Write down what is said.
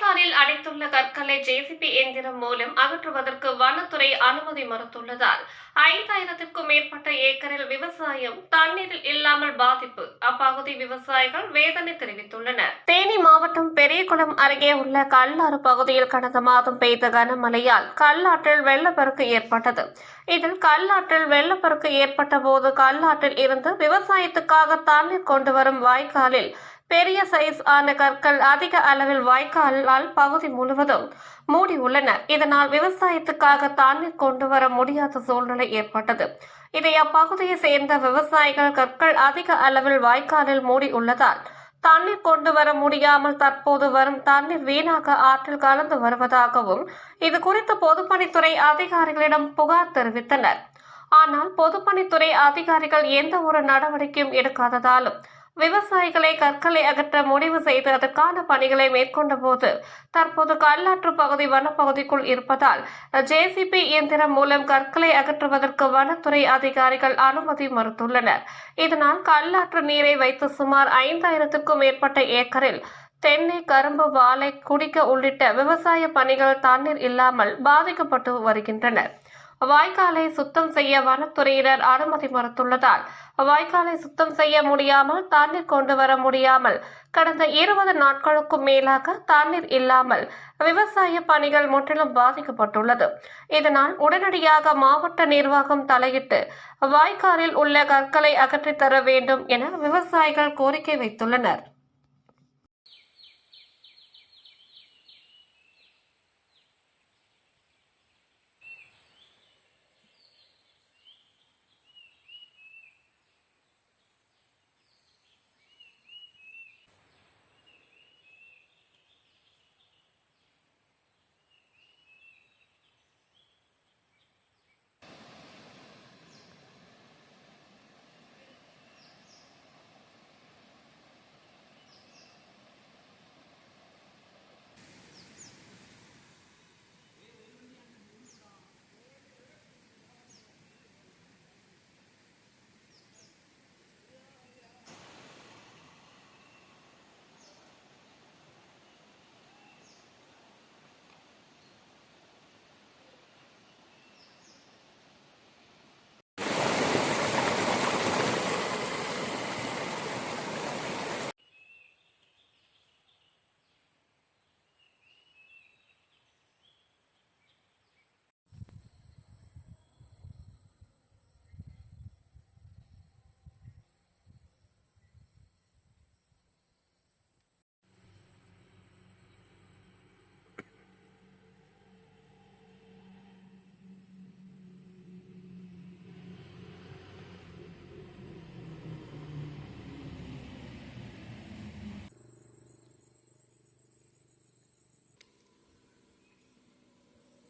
வாய்க்காலில் அடைத்துள்ள கற்களை ஜேசிபி எந்திரம் மூலம் அகற்றுவதற்கு வனத்துறை அனுமதி மறுத்துள்ளதால் ஐந்தாயிரத்திற்கும் மேற்பட்ட ஏக்கரில் விவசாயம் தண்ணீரில் இல்லாமல் பாதிப்பு. அப்பகுதி விவசாயிகள் வேதனை தெரிவித்துள்ளனர். தேனி மாவட்டம் பெரியகுளம் அருகே உள்ள கல்லாறு பகுதியில் கடந்த மாதம் பெய்த கனமழையால் கல்லாற்றில் வெள்ளப்பெருக்கு ஏற்பட்டது. இதில் கல்லாற்றில் வெள்ளப்பெருக்கு ஏற்பட்ட போது கல்லாற்றில் இருந்து விவசாயத்துக்காக தண்ணீர் கொண்டு வரும் வாய்க்காலில் பெரிய சைஸ் ஆன கற்கள் அதிக அளவில் வாய்க்காலால் பகுதி முழுவதும் மூடி இதனால் விவசாயத்துக்காக தண்ணீர் கொண்டு வர முடியாத சூழ்நிலை ஏற்பட்டது. இதை அப்பகுதியை சேர்ந்த விவசாயிகள் கற்கள் அதிக அளவில் வாய்க்காலில் மூடி உள்ளதால் தண்ணீர் கொண்டு வர முடியாமல் தற்போது வரும் தண்ணீர் வீணாக ஆற்றில் கலந்து வருவதாகவும் இது குறித்து பொதுப்பணித்துறை அதிகாரிகளிடம் புகார் தெரிவித்தனர். ஆனால் பொதுப்பணித்துறை அதிகாரிகள் எந்த ஒரு நடவடிக்கையும் எடுக்காததாலும் விவசாயிகளை கற்களை அகற்ற முடிவு செய்து அதற்கான பணிகளை மேற்கொண்ட போது தற்போது கல்லாற்று பகுதி வனப்பகுதிக்குள் இருப்பதால் ஜேசிபி இயந்திரம் மூலம் கற்களை அகற்றுவதற்கு வனத்துறை அதிகாரிகள் அனுமதி மறுத்துள்ளனர். இதனால் கல்லாற்று நீரை வைத்து சுமார் ஐந்தாயிரத்துக்கும் மேற்பட்ட ஏக்கரில் தென்னை கரும்பு வாழை குடிக்க உள்ளிட்ட விவசாய பணிகள் தண்ணீர் இல்லாமல் பாதிக்கப்பட்டு வருகின்றனர். வாய்க்காலை சுத்தம் செய்ய வனத்துறையினர் அனுமதி மறுத்துள்ளதால் வாய்க்காலை சுத்தம் செய்ய முடியாமல் தண்ணீர் கொண்டு வர முடியாமல் கடந்த இருபது நாட்களுக்கும் மேலாக தண்ணீர் இல்லாமல் விவசாய பணிகள் முற்றிலும் பாதிக்கப்பட்டுள்ளது. இதனால் உடனடியாக மாவட்ட நிர்வாகம் தலையிட்டு வாய்க்காலில் உள்ள கற்களை அகற்றித்தர வேண்டும் என விவசாயிகள் கோரிக்கை வைத்துள்ளனர்.